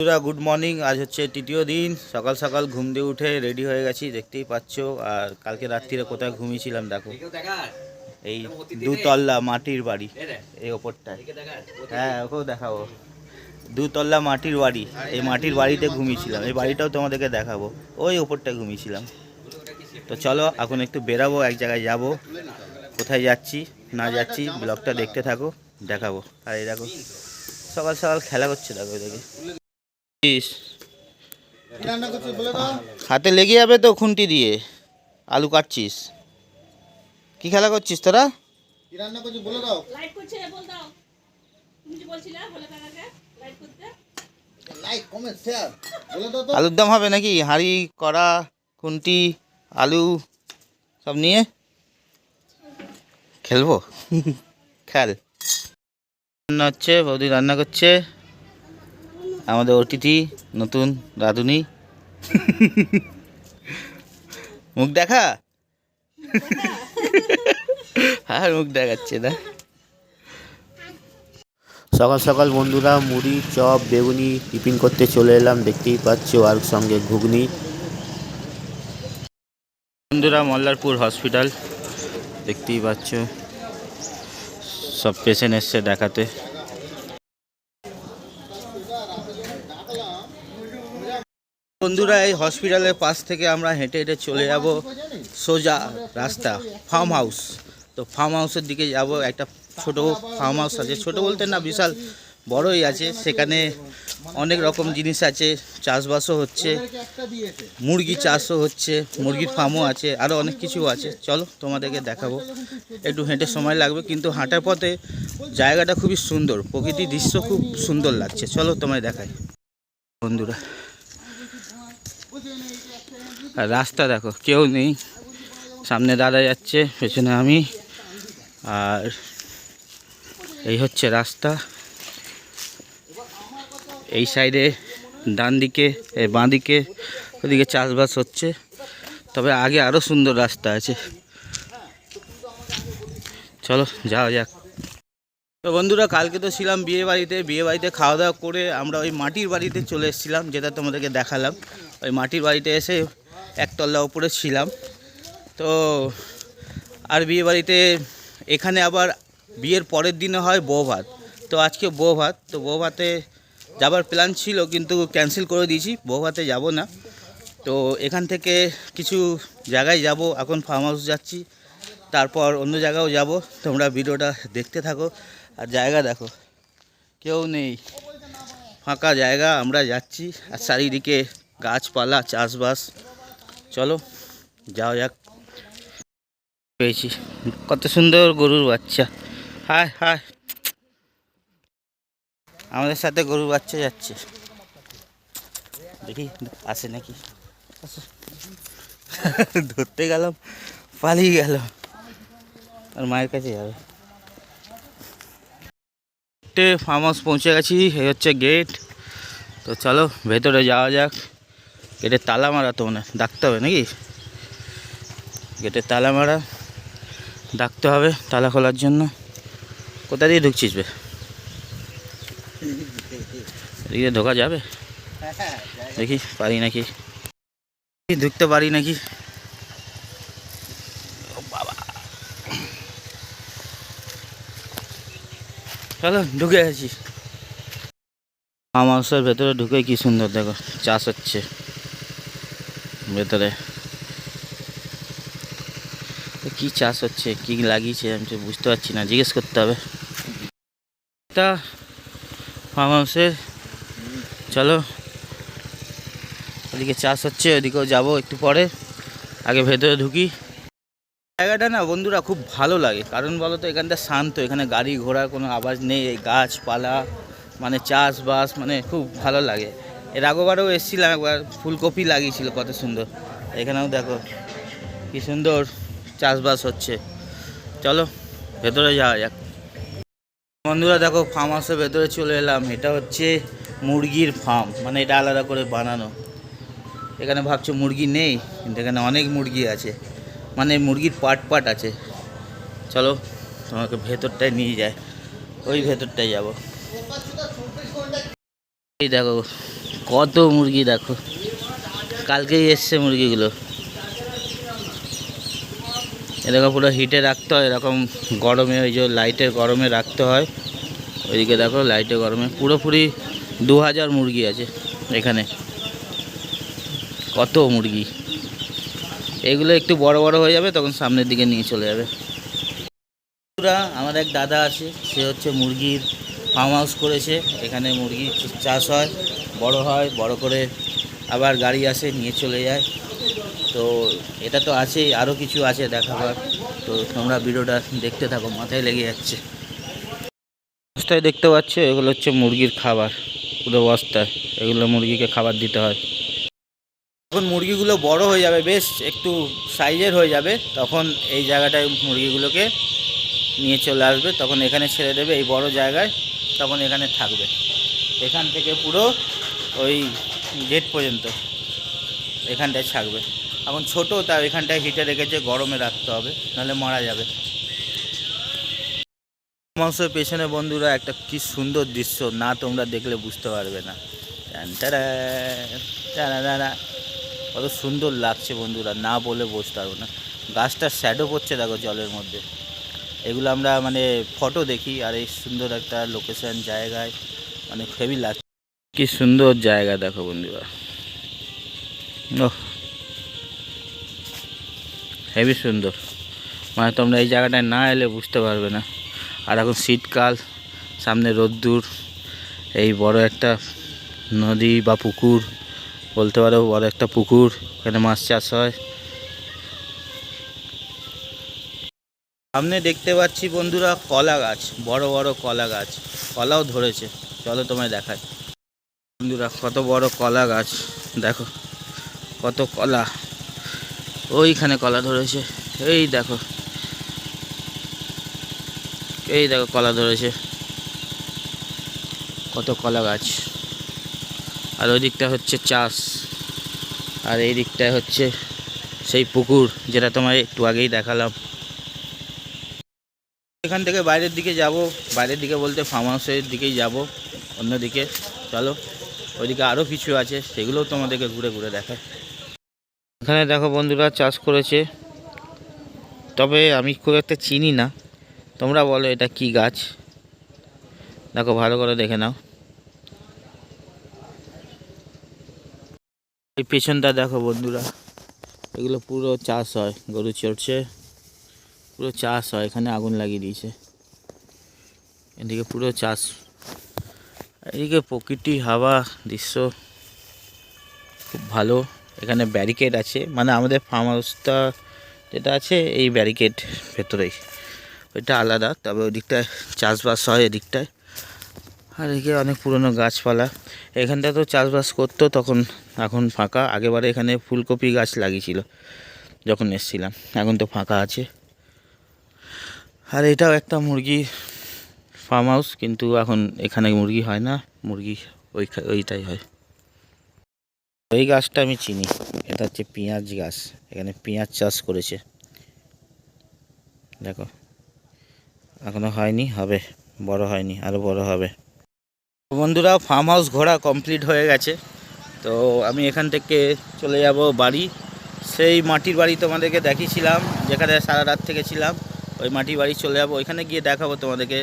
বন্ধুরা good morning আজ হচ্ছে তৃতীয় দিন। সকাল সকাল ঘুম দিয়ে উঠে রেডি হয়ে গেছি দেখতেই পাচ্ছ। আর কালকে রাত্রিরে কোথায় ঘুমিয়েছিলাম দেখো। এই দুতল্লা মাটির বাড়ি এই ওপরটায়। হ্যাঁ ওকেও দেখাবো। দুতল্লা মাটির বাড়ি এই মাটির বাড়িতে ঘুমিয়েছিলাম। এই বাড়িটাও তোমাদেরকে দেখাবো। ওই ওপরটায় ঘুমিয়েছিলাম। তো চলো এখন একটু বেরাবো এক জায়গায় যাব। কোথায় যাচ্ছি না যাচ্ছি ব্লগটা দেখতে থাকো দেখাবো। আর এই দেখো সকাল সকাল খেলা করছে দেখো দেখে হাতে লেগে যাবে তো খুন্তি দিয়ে। আলু কাটছিস। কি খেলা করছিস তোরা? কি রান্না করছিস বলে দাও। লাইট করছে বল দাও তুমি যে বলছিলে বলে কাকাকে লাইট করতে। লাইক কমেন্ট শেয়ার বলে দাও তো। আলুর দাম হবে নাকি? হাঁড়ি কড়া খুন্তি আলু সব নিয়ে? খেলব? খেল। রান্না হচ্ছে বৌদি রান্না করছে। আমাদের অতিথি নতুন রাঁধুনি। মুখ দেখা? আর মুখ দেখাচ্ছে না। সকাল সকাল বন্ধুরা মুড়ি চপ বেগুনি টিফিন করতে চলে এলাম। দেখতেই পাচ্ছ আর সঙ্গে ঘুগনি। বন্ধুরা মল্লারপুর হসপিটাল। দেখতেই পাচ্ছ সব পেশেন্ট এসছে দেখাতে। বন্ধুরা, এই হসপিটালের পাশ থেকে আমরা হেঁটে হেঁটে চলে যাব সোজা রাস্তা ফার্ম হাউস তো ফার্ম হাউসের দিকে যাব, একটা ছোট ফার্ম হাউস আছে। ছোট বলতে না, বিশাল বড়ই আছে। সেখানে অনেক রকম জিনিস আছে, চাষবাসও হচ্ছে, মুরগি চাষও হচ্ছে, মুরগির ফার্মও আছে আরও অনেক কিছু আছে। চলো, তোমাদেরকে দেখাবো। একটু হেঁটে সময় লাগবে, কিন্তু হাঁটার পথে জায়গাটা খুবই সুন্দর। প্রকৃতির দৃশ্য খুব সুন্দর লাগছে। চলো, তোমায় দেখাই। বন্ধুরা আর রাস্তা দেখো, কেউ নেই। সামনে দাদা যাচ্ছে, পেছনে আমি। আর এই হচ্ছে রাস্তা। এই সাইডে ডান দিকে বাঁ দিকে, ওদিকে চাষবাস হচ্ছে। তবে আগে আরও সুন্দর রাস্তা আছে। চলো, যাওয়া যাক। তো বন্ধুরা, কালকে তো ছিলাম বিয়ে বাড়িতে। বিয়ে বাড়িতে খাওয়া দাওয়া করে আমরা ওই মাটির বাড়িতে চলে এসেছিলাম, যেটা তোমাদেরকে দেখালাম। ওই মাটির বাড়িতে এসে একতলা উপরে ছিলাম। তো আর বিয়ে বাড়িতে এখানে আবার বিয়ের পরের দিনে হয় বউ ভাত তো আজকে বউ ভাত তো বউ ভাতে যাবার প্ল্যান ছিল কিন্তু ক্যান্সেল করে দিয়েছি। বউ ভাতে যাব না। তো এখান থেকে কিছু জায়গায় যাব। এখন ফার্ম হাউস যাচ্ছি। তারপর অন্য জায়গাও যাব। তোমরা ভিডিওটা দেখতে থাকো। আর জায়গা দেখো। কেউ নেই। ফাঁকা জায়গা। আমরা যাচ্ছি। আর চারিদিকে গাছপালা, চাষবাস। চলো, যাও যাক। পেয়েছি। কত সুন্দর গরুর বাচ্চা। হায় হায়। আমাদের সাথে গরুর বাচ্চা যাচ্ছে। দেখি, আসে নাকি। ধরতে গেলাম, পালিয়ে গেল। আর মায়ের কাছে যাবে। ফার্ম হাউস পৌঁছে গেছি, এই হচ্ছে গেট তো চলো, ভেতরে যাওয়া যাক। গেটের তালা মারা তো মনে ডাকতে হবে নাকি? গেটের তালা মারা, ডাকতে হবে তালা খোলার জন্য। কোথা দিয়ে ঢুকছিস বে? এদিকে ঢোকা যাবে? দেখি, পারি নাকি? ঢুকতে পারি নাকি? বাবা। ঢুকে গেছি মাংসের ভেতরে ঢুকে কি সুন্দর দেখো, চাষ হচ্ছে। ভেতরে। কি চাষ হচ্ছে, কি লাগিয়েছে আমি তো বুঝতে পারছি না, জিজ্ঞেস করতে হবে। তা ফার্ম হাউসের চলো। ওদিকে চাষ হচ্ছে, ওদিকেও যাব একটু পরে, আগে ভেতরে ঢুকি। জায়গাটা না বন্ধুরা খুব ভালো লাগে, কারণ বলো তো এখানটা শান্ত, এখানে গাড়ি ঘোড়ার কোনো আওয়াজ নেই, গাছপালা মানে চাষবাস মানে খুব ভালো লাগে। এর আগেবারও এসেছিলাম, একবার ফুলকপি লাগিয়েছিল, কত সুন্দর। এখানেও দেখো, কি সুন্দর চাষবাস হচ্ছে। চলো, ভেতরে যাওয়া যাক। বন্ধুরা, দেখো ফার্ম হাউসের ভেতরে চলে এলাম। এটা হচ্ছে মুরগির ফার্ম মানে এটা আলাদা করে বানানো। এখানে ভাবছ মুরগি নেই, কিন্তু এখানে অনেক মুরগি আছে। মানে মুরগির পাট পাট আছে। চলো, তোমাকে ভেতরটায় নিয়ে যায় ওই ভেতরটায় যাব। এই দেখো কত মুরগি দেখো। কালকেই এসছে মুরগিগুলো। এরকম পুরো হিটে রাখতে হয়, এরকম গরমে, ওই যে লাইটের গরমে রাখতে হয়। ওইদিকে দেখো লাইটে গরমে পুরোপুরি দু হাজার মুরগি আছে এখানে। কত মুরগি। এগুলো একটু বড় বড় হয়ে যাবে, তখন সামনের দিকে নিয়ে চলে যাবে। আমার এক দাদা আছে, সে হচ্ছে মুরগির ফার্ম হাউস করেছে, এখানে মুরগি চাষ হয়, বড় হয়, বড় করে আবার গাড়ি আসে, নিয়ে চলে যায়। তো এটা তো আছেই আরও কিছু আছে দেখাবার। তো তোমরা ভিডিওটা দেখতে থাকো, মাথায় লেগে যাচ্ছে। বস্তায় দেখতে পাচ্ছ, এগুলো হচ্ছে মুরগির খাবার পুরো বস্তায় এগুলো মুরগিকে খাবার দিতে হয়। যখন মুরগিগুলো বড় হয়ে যাবে, বেশ একটু সাইজের হয়ে যাবে, তখন এই জায়গাটায় মুরগিগুলোকে নিয়ে চলে আসবে। তখন এখানে ছেড়ে দেবে এই বড় জায়গায়। তখন এখানে থাকবে। এখান থেকে পুরো ওই গেট পর্যন্ত এখানটায় থাকবে এখন ছোটো তাও এখানটায় হিটে রেখেছে, গরমে রাখতে হবে, নাহলে মারা যাবে। মাংসের পেছনে বন্ধুরা, একটা কি সুন্দর দৃশ্য, না তোমরা দেখলে বুঝতে পারবে না। কত সুন্দর লাগছে বন্ধুরা, না বলে বুঝতে পারব না। গাছটার শ্যাডো পড়ছে দেখো জলের মধ্যে। এগুলো আমরা মানে ফটো দেখি আর এই সুন্দর একটা লোকেশন জায়গায় মানে হেভি লাগছে। কি সুন্দর জায়গা দেখো বন্ধুরা। ওহ হেভি সুন্দর। মানে তোমরা এই জায়গাটায় না এলে বুঝতে পারবে না। আর এখন শীতকাল, সামনে রোদ্দুর, এই বড় একটা নদী বা পুকুর, বলতে পারো বড় একটা পুকুর এখানে মাছ চাষ হয়। সামনে দেখতে পাচ্ছি বন্ধুরা কলা গাছ, বড় বড় কলা গাছ। কলাও ধরেছে। চলো তোমায় দেখায় বন্ধুরা কত বড় কলা গাছ। দেখো, কত কলা। ওইখানে কলা ধরেছে। এই দেখো। এই দেখো কলা ধরেছে। কত কলা গাছ। আর ওই দিকটা হচ্ছে চাষ। আর এই দিকটায় হচ্ছে সেই পুকুর, যেটা তোমায় একটু আগেই দেখালাম। এখান থেকে বাইরের দিকে যাব। বাইরের দিকে বলতে ফার্ম হাউসের দিকেই যাব। অন্যদিকে চলো, ওইদিকে আরও কিছু আছে, সেগুলোও তোমাদেরকে ঘুরে ঘুরে দেখায় এখানে দেখো বন্ধুরা চাষ করেছে। তবে আমি খুব একটা চিনি না। তোমরা বলো এটা কি গাছ? দেখো, ভালো করে দেখে নাও। এই পেছনটা দেখো বন্ধুরা। এগুলো পুরো চাষ হয়, গরু চড়ছে। পুরো চাষ হয়, এখানে আগুন লাগিয়ে দিয়েছে। এদিকে পুরো চাষ। এদিকে প্রকৃতি, হাওয়া, দৃশ্য খুব ভালো। এখানে ব্যারিকেড আছে মানে আমাদের ফার্ম হাউসটা যেটা আছে, এই ব্যারিকেড ভেতরেই। ওইটা আলাদা, তবে ওই দিকটায় চাষবাস হয় এদিকটায়। আর এদিকে অনেক পুরনো গাছপালা। এখানটা তো চাষবাস করতো, তখন, এখন ফাঁকা। আগেবারে এখানে ফুলকপি গাছ লাগিয়েছিল, যখন এসছিলাম। এখন তো ফাঁকা আছে। আর এটাও একটা মুরগি ফার্ম হাউস কিন্তু এখন এখানে মুরগি হয় না, মুরগি ওই ওইটাই হয়। ওই গাছটা আমি চিনি, এটা হচ্ছে পেঁয়াজ গাছ, এখানে পেঁয়াজ চাষ করেছে। দেখো, এখনও হয়নি, হবে, বড় হয়নি আরও বড় হবে। বন্ধুরা ফার্ম হাউস ঘোরা কমপ্লিট হয়ে গেছে। তো আমি এখান থেকে চলে যাব বাড়ি। সেই মাটির বাড়ি তোমাদেরকে দেখিয়েছিলাম যেখানে সারা রাত থেকে ছিলাম ওই মাটির বাড়ি চলে যাব। ওইখানে গিয়ে দেখাবো তোমাদেরকে।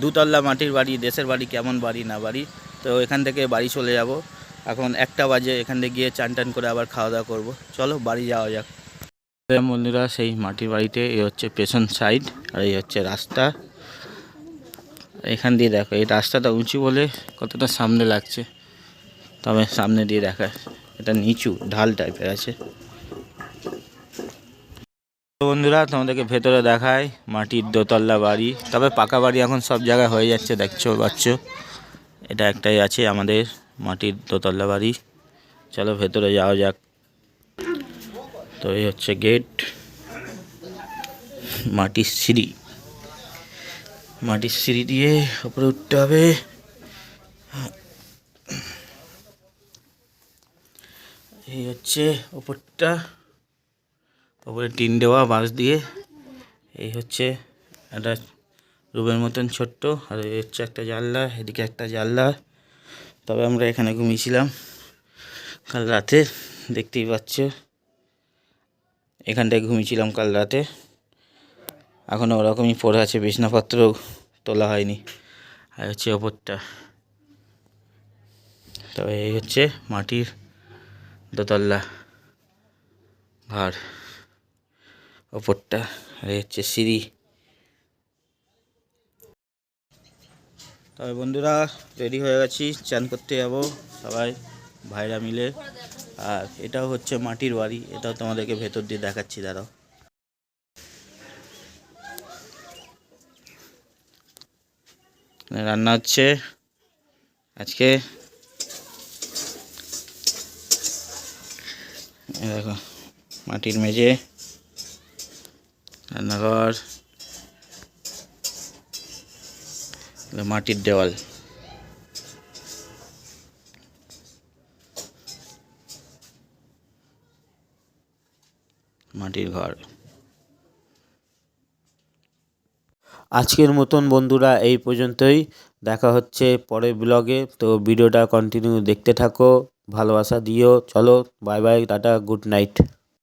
দুতলা মাটির বাড়ি, দেশের বাড়ি কেমন বাড়ি না বাড়ি। তো এখান থেকে বাড়ি চলে যাব। এখন একটা বাজে, এখান থেকে গিয়ে চান টান করে আবার খাওয়া দাওয়া করব। চলো, বাড়ি যাওয়া যাক। বন্ধুরা, সেই মাটির বাড়িতে, এই হচ্ছে পেছন সাইড আর এই হচ্ছে রাস্তা। এখান দিয়ে দেখো, এই রাস্তাটা উঁচু বলে কতটা সামনে লাগছে। তবে সামনে দিয়ে দেখায়। এটা নিচু, ঢাল টাইপের আছে। বন্ধুরা, তোমাদেরকে ভেতরে দেখায় মাটির দোতলা বাড়ি। তবে পাকা বাড়ি এখন সব জায়গায় হয়ে যাচ্ছে, দেখছ, পাচ্ছ? এটা একটাই আছে আমাদের মাটির দোতলা বাড়ি। চলো ভেতরে যাওয়া যাক। তো এই হচ্ছে গেট। মাটির সিঁড়ি। মাটির সিঁড়ি দিয়ে উপরে উঠতে হবে। এই হচ্ছে ওপরটা। ওপরে টিন দেওয়া, বাঁশ দিয়ে। এই হচ্ছে একটা রুমের মতন ছোট্ট, আর এই হচ্ছে একটা জানলা, এদিকে একটা জানলা। তবে আমরা এখানে ঘুমিয়েছিলাম কাল রাতে, দেখতেই পাচ্ছ। এখানটায় ঘুমিয়েছিলাম কাল রাতে। এখনও ওরকমই পড়ে আছে, বিছনাপত্র তোলা হয়নি। আর হচ্ছে ওপরটা। তবে এই হচ্ছে মাটির দোতলা, ঘর। ওপরটা আর হচ্ছে সিঁড়ি। তবে বন্ধুরা, রেডি হয়ে গেছি, চান করতে যাব সবাই, ভাইরা মিলে। আর এটাও হচ্ছে মাটির বাড়ি, এটাও তোমাদেরকে ভেতর দিয়ে দেখাচ্ছি, দাঁড়াও। রান্না হচ্ছে আজকে। দেখো, মাটির মেঝে। রান্নাঘর। মাটির দেওয়াল। মাটির ঘর। আজকের মতন বন্ধুরা, এই পর্যন্তই। দেখা হচ্ছে পরের ব্লগে। তো ভিডিওটা কন্টিনিউ দেখতে থাকো। ভালোবাসা দিও। চলো bye bye tata good night